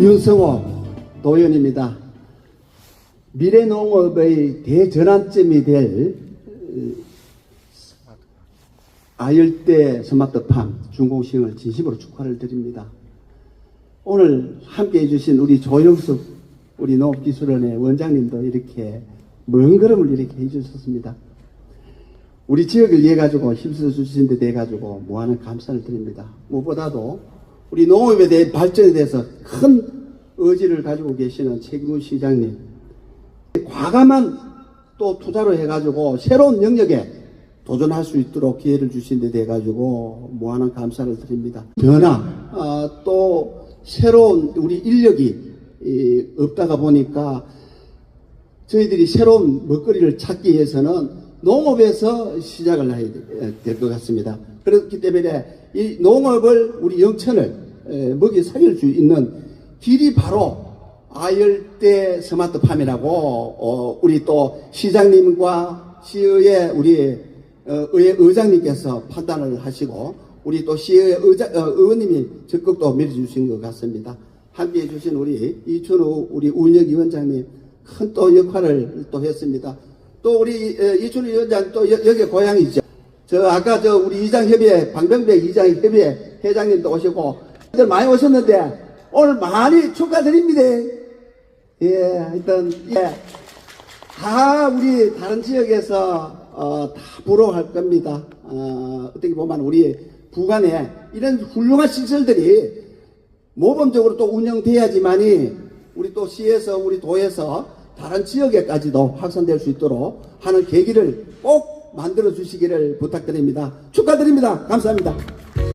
윤성호 도의원입니다. 미래농업의 대전환점이 될 어, 아열대 스마트팜 준공식을 진심으로 축하를 드립니다. 오늘 함께 해주신 우리 조영숙 우리 농업기술원의 원장님도 이렇게 먼 걸음을 이렇게 해주셨습니다. 우리 지역을 위해 가지고 힘써 주신 데 대해 가지고 무한한 감사를 드립니다. 무엇보다도 우리 농업에 대해 발전에 대해서 큰 의지를 가지고 계시는 최기문 시장님 과감한 또 투자로 해가지고 새로운 영역에 도전할 수 있도록 기회를 주신 데 대해 가지고 무한한 감사를 드립니다. 변화 아, 또 새로운 우리 인력이 이, 없다가 보니까 저희들이 새로운 먹거리를 찾기 위해서는 농업에서 시작을 해야 될 것 같습니다. 그렇기 때문에 이 농업을 우리 영천을 에, 먹이 살릴 수 있는 길이 바로 아열대 스마트팜이라고 어, 우리 또 시장님과 시의회 우리 어, 의회 의장님께서 판단을 하시고 우리 또 시의회 의장, 어, 의원님이 적극 도 밀어주신 것 같습니다. 함께 해 주신 우리 이춘우 우리 운영위원장님 큰 또 역할을 또 했습니다. 또 우리 어, 이춘우 위원장 또 여, 여기 고향이죠. 저 아까 저 우리 이장협의회 방병백 이장협의회 회장님도 오시고 들 많이 오셨는데 오늘 많이 축하드립니다. 예, 하여튼 예, 다 우리 다른 지역에서 어, 다 부러워할 겁니다. 어, 어떻게 보면 우리 부간에 이런 훌륭한 시설들이 모범적으로 또 운영돼야지만이 우리 또 시에서 우리 도에서 다른 지역에까지도 확산될 수 있도록 하는 계기를 꼭 만들어 주시기를 부탁드립니다. 축하드립니다. 감사합니다.